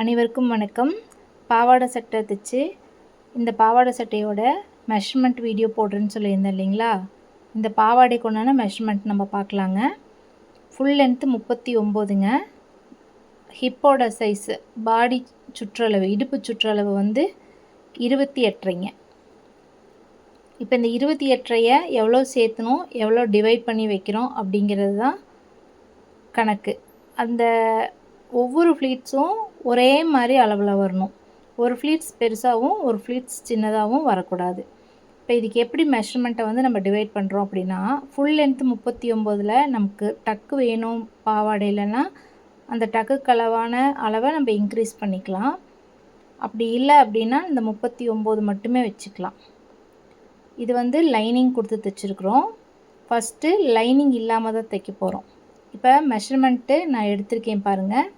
அனைவருக்கும் வணக்கம். பாவாடை சட்டை தைச்சு இந்த பாவாடை சட்டையோட மெஷர்மெண்ட் வீடியோ போடுறேன்னு சொல்லியிருந்தேன் இல்லைங்களா? இந்த பாவாடைக்கு உண்டான மெஷர்மெண்ட் நம்ம பார்க்கலாங்க. ஃபுல் லென்த்து முப்பத்தி ஒம்போதுங்க ஹிப்போட சைஸு பாடி சுற்றளவு இடுப்பு சுற்றளவு வந்து இருபத்தி எட்டரைங்க. இப்போ இந்த இருபத்தி எட்டரையை எவ்வளோ சேர்த்தணும் எவ்வளோ டிவைட் பண்ணி வைக்கிறோம் அப்படிங்கிறது தான் கணக்கு. அந்த ஒவ்வொரு ஃப்ளீட்ஸும் ஒரே மாதிரி அளவில் வரணும். ஒரு ஃப்ளீட்ஸ் பெருசாகவும் ஒரு ஃப்ளீட்ஸ் சின்னதாகவும் வரக்கூடாது. இப்போ இதுக்கு எப்படி மெஷர்மெண்ட்டை வந்து நம்ம டிவைட் பண்ணுறோம் அப்படின்னா ஃபுல் லென்த்து முப்பத்தி ஒம்போதில் நமக்கு டக்கு வேணும் பாவாடை இல்லைன்னா அந்த டக்கு அளவான அளவை நம்ம இன்க்ரீஸ் பண்ணிக்கலாம். அப்படி இல்லை அப்படின்னா இந்த முப்பத்தி ஒம்பது மட்டுமே வச்சுக்கலாம். இது வந்து லைனிங் கொடுத்து தைச்சிருக்குறோம். ஃபஸ்ட்டு லைனிங் இல்லாமல் தான் தைக்க போகிறோம் இப்போ மெஷர்மெண்ட்டு நான் எடுத்திருக்கேன் பாருங்கள்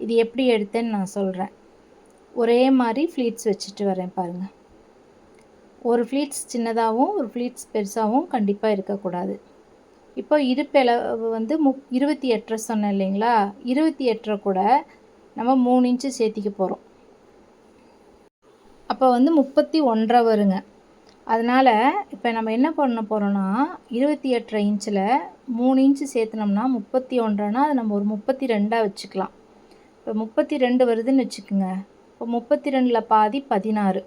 இது எப்படி எடுத்தேன்னு நான் சொல்கிறேன் ஒரே மாதிரி ஃப்ளீட்ஸ் வச்சுட்டு வரேன் பாருங்கள் ஒரு ஃப்ளீட்ஸ் சின்னதாகவும் ஒரு ஃப்ளீட்ஸ் பெருசாகவும் கண்டிப்பாக இருக்கக்கூடாது. இப்போ இடுப்பளவு வந்து முப் இருபத்தி எட்டரை சொன்னேன் இல்லைங்களா? இருபத்தி எட்டரை கூட நம்ம மூணு இன்ச்சு சேர்த்திக்க போகிறோம் அப்போ வந்து முப்பத்தி ஒன்றரை வருங்க. அதனால் இப்போ நம்ம என்ன பண்ண போகிறோன்னா இருபத்தி எட்டரை இன்ச்சில் மூணு இன்ச்சு சேர்த்துனோம்னா முப்பத்தி ஒன்றைனா அது நம்ம ஒரு முப்பத்தி ரெண்டாக வச்சுக்கலாம். இப்போ முப்பத்தி ரெண்டு வருதுன்னு வச்சுக்கோங்க. இப்போ முப்பத்தி ரெண்டில் பாதி பதினாறு.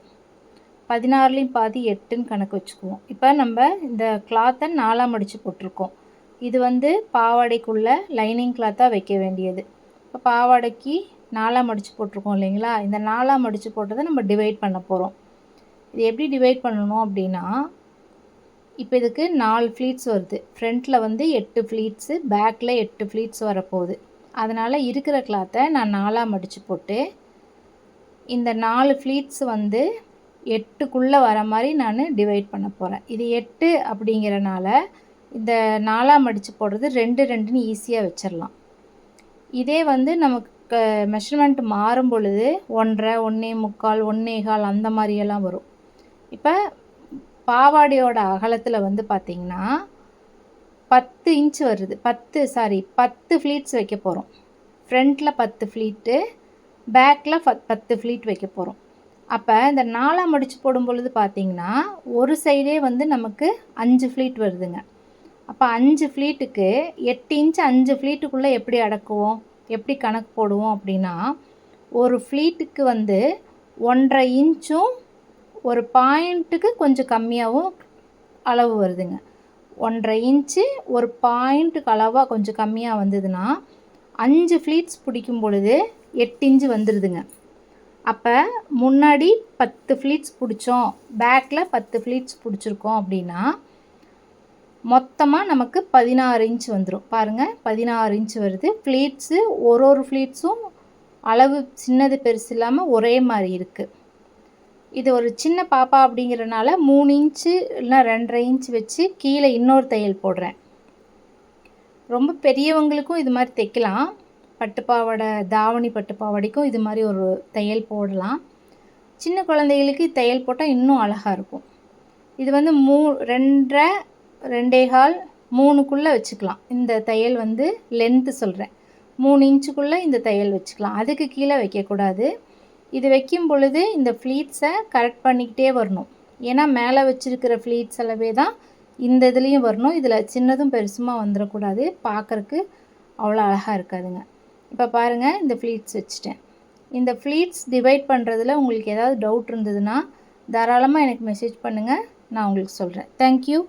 பதினாறுலேயும் பாதி எட்டுன்னு கணக்கு வச்சுக்குவோம். இப்போ நம்ம இந்த கிளாத்தை நாலாக மடித்து போட்டிருக்கோம். இது வந்து பாவாடைக்குள்ளே லைனிங் கிளாத்தாக வைக்க வேண்டியது. இப்போ பாவாடைக்கு நாலாக மடித்து போட்டிருக்கோம் இல்லைங்களா? இந்த நாலாக மடித்து போட்டதை நம்ம டிவைட் பண்ண போகிறோம் இது எப்படி டிவைட் பண்ணணும் அப்படின்னா இப்போ இதுக்கு நாலு ஃப்ளீட்ஸ் வருது. ஃப்ரண்ட்டில் வந்து எட்டு ஃப்ளீட்ஸு பேக்கில் எட்டு ஃப்ளீட்ஸ் வரப்போகுது. அதனால் இருக்கிற கிளாத்தை நான் நாலாக மடித்து போட்டு இந்த நாலு ஃப்ளீட்ஸ் வந்து எட்டுக்குள்ளே வர மாதிரி நான் டிவைட் பண்ண போகிறேன் இது எட்டு அப்படிங்கிறனால இந்த நாலாக மடித்து போடுறது ரெண்டு ரெண்டுன்னு ஈஸியாக வச்சிடலாம் இதே வந்து நமக்கு மெஷர்மெண்ட் மாறும் பொழுது ஒன்றரை ஒன்றே முக்கால் ஒன்றே கால் அந்த மாதிரியெல்லாம் வரும். இப்போ பாவாடையோட அகலத்தில் வந்து பார்த்திங்கன்னா பத்து இன்ச் வருது. பத்து சாரி பத்து ஃப்ளீட்ஸ் வைக்க போகிறோம் ஃப்ரண்ட்டில் பத்து ஃப்ளீட்டு பேக்கில் பத்து ஃப்ளீட் வைக்க போகிறோம் அப்போ இந்த நாலாக மடித்து போடும் பொழுது பார்த்திங்கன்னா ஒரு சைடே வந்து நமக்கு அஞ்சு ஃப்ளீட் வருதுங்க. அப்போ அஞ்சு ஃப்ளீட்டுக்கு எட்டு இன்ச் அஞ்சு ஃப்ளீட்டுக்குள்ளே எப்படி அடக்குவோம்? எப்படி கணக்கு போடுவோம் அப்படின்னா ஒரு ஃப்ளீட்டுக்கு வந்து ஒன்றரை இன்ச்சும் ஒரு பாயிண்ட்டுக்கு கொஞ்சம் கம்மியாகவும் அளவு வருதுங்க. ஒன்றரை இன்ச்சு ஒரு பாயிண்ட்டுக்கு அளவாக கொஞ்சம் கம்மியாக வந்ததுன்னா அஞ்சு ஃப்ளீட்ஸ் பிடிக்கும் பொழுது எட்டு இன்ச்சு வந்துடுதுங்க அப்போ முன்னாடி பத்து ஃப்ளீட்ஸ் பிடிச்சோம் பேக்கில் பத்து ஃப்ளீட்ஸ் பிடிச்சிருக்கோம் அப்படின்னா மொத்தமாக நமக்கு பதினாறு இன்ச் வந்துடும் பாருங்கள் பதினாறு இன்ச் வருது. ஃப்ளீட்ஸு ஒரு ஒரு ஃப்ளீட்ஸும் அளவு சின்னது பெருசு இல்லாமல் ஒரே மாதிரி இருக்குது இது ஒரு சின்ன பாப்பா அப்படிங்கிறனால மூணு இன்ச்சு இல்லைனா ரெண்டரை இன்ச் வச்சு கீழே இன்னொரு தையல் போடுறேன். ரொம்ப பெரியவங்களுக்கும் இது மாதிரி தைக்கலாம். பட்டுப்பாவாடை தாவணி பட்டுப்பாவாடைக்கும் இது மாதிரி ஒரு தையல் போடலாம். சின்ன குழந்தைகளுக்கு தையல் போட்டால் இன்னும் அழகாக இருக்கும். இது வந்து மூ ரெண்டரை ரெண்டே கால் மூணுக்குள்ளே வச்சுக்கலாம். இந்த தையல் வந்து லென்த்து சொல்கிறேன் மூணு இன்ச்சுக்குள்ளே இந்த தையல் வச்சுக்கலாம். அதுக்கு கீழே வைக்கக்கூடாது. இது வைக்கும் பொழுது இந்த ஃப்ளீட்ஸை கரெக்ட் பண்ணிக்கிட்டே வரணும். ஏன்னா மேலே வச்சுருக்கிற ஃப்ளீட்ஸ் அளவே தான் இந்த இதுலேயும் வரணும். இதில் சின்னதும் பெருசுமாக வந்துடக்கூடாது பார்க்குறக்கு அவ்வளோ அழகாக இருக்காதுங்க. இப்போ பாருங்கள் இந்த ஃப்ளீட்ஸ் வச்சுட்டேன். இந்த ஃப்ளீட்ஸ் டிவைட் பண்ணுறதுல உங்களுக்கு ஏதாவது டவுட் இருந்ததுன்னா தாராளமாக எனக்கு மெசேஜ் பண்ணுங்கள் நான் உங்களுக்கு சொல்கிறேன் தேங்க்யூ